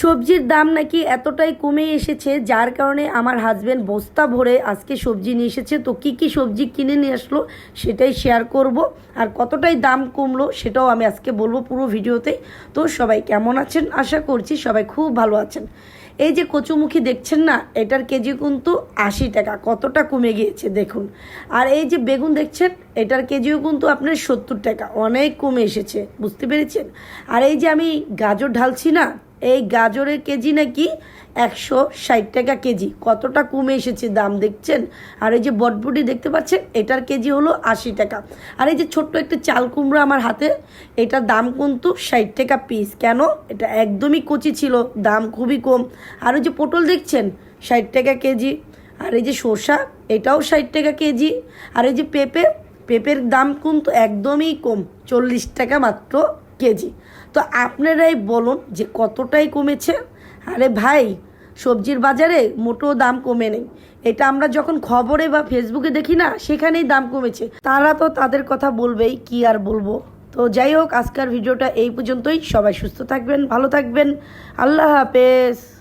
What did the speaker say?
সবজির দাম নাকি এতটাই কমে এসেছে, যার কারণে আমার হাজব্যান্ড বস্তা ভরে আজকে সবজি নিয়ে এসেছে। তো কি কি সবজি কিনে নিয়ে আসলো সেটাই শেয়ার করব। আর কতটাই দাম কমলো সেটাও আমি আজকে বলব পুরো ভিডিওতে। তো সবাই কেমন আছেন? আশা করছি সবাই খুব ভালো আছেন। এই যে কচুমুখী দেখছেন না, এটার কেজি কিন্তু আশি টাকা, কতটা কমে গিয়েছে দেখুন। আর এই যে বেগুন দেখছেন, এটার কেজিও কিন্তু আপনার সত্তর টাকা, অনেক কমে এসেছে, বুঝতে পেরেছেন? আর এই যে আমি গাজর ঢালছি না এই গাজরের কেজি নাকি একশো ষাট টাকা কেজি। কতটা কমে এসেছে দাম দেখছেন? আর এই যে বটবুটি দেখতে পাচ্ছেন, এটার কেজি হলো আশি টাকা। আর এই যে ছোট্ট একটা চাল কুমড়ো আমার হাতে, এটার দাম কিন্তু ষাট টাকা পিস কেন? এটা একদমই কচি ছিল, দাম খুবই কম। আর ওই যে পটল দেখছেন, ষাট টাকা কেজি। আর এই যে শসা এটাও ষাট টাকা কেজি। আর এই যে পেঁপে, পেঁপের দাম কিন্তু একদমই কম, চল্লিশ টাকা মাত্র। কেজি। তো আপনারাই বলুন যে কতটাই কমেছে। আরে ভাই, সবজির বাজারে মোটো দাম কমে নেই। এটা আমরা যখন খবরে বা ফেসবুকে দেখি না, সেখানেই দাম কমেছে। তারা তো তাদের কথা বলবেই, কি আর বলব। তো যাই হোক, আজকের ভিডিওটা এই পর্যন্তই। সবাই সুস্থ থাকবেন, ভালো থাকবেন। আল্লাহ হাফেজ।